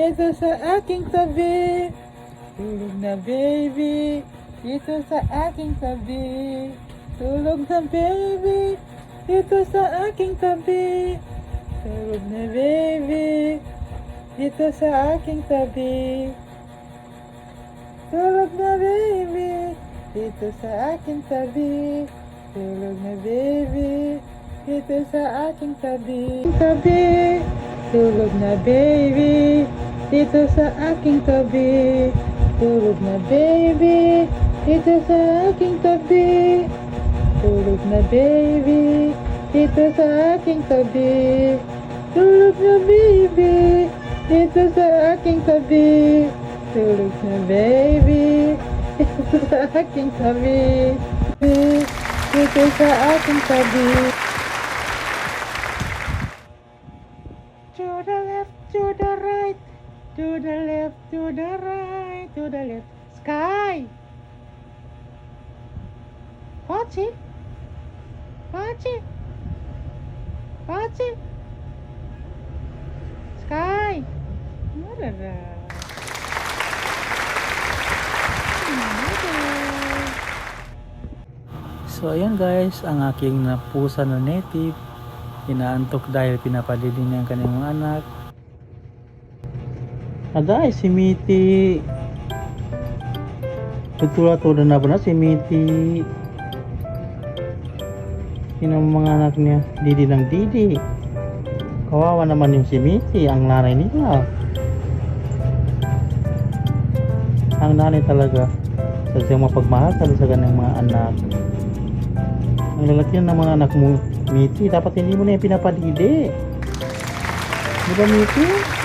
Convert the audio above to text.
dito sa aking tabi. Tulog na baby, dito sa aking tabi. Tulog na baby, dito sa aking tabi. Tulog na baby, dito sa aking tabi. Tulog na baby, dito sa aking tabi. Tulog na baby, dito sa aking tabi. Tabi, tulog na baby, dito sa aking tabi. Tulog na baby, dito sa aking tabi. Tulog na baby, dito sa aking tabi. Tulog na baby, dito sa aking tabi. Tulog na baby, dito sa aking tabi. Dito sa aking tabi. To the left, to the right, to the left, to the right, to the left. Sky! It. Watch it. Sky! Marara. So ayan guys, ang aking napusa na native. Inaantok dahil pinapalili niya ang kanyang anak. Aday, si Miti. Tutula-tula na ba na si Miti? Sino ang mga anak niya? Didi ng Didi. Kawawa naman yung si Miti, ang nanay nila. Ang nanay talaga. Sadyang mapagmahal ka sa kanyang mga anak. Ang lalaki ng mga anak mo, Miti, dapat hindi mo na yung pinapadidi. Di ba, Miti?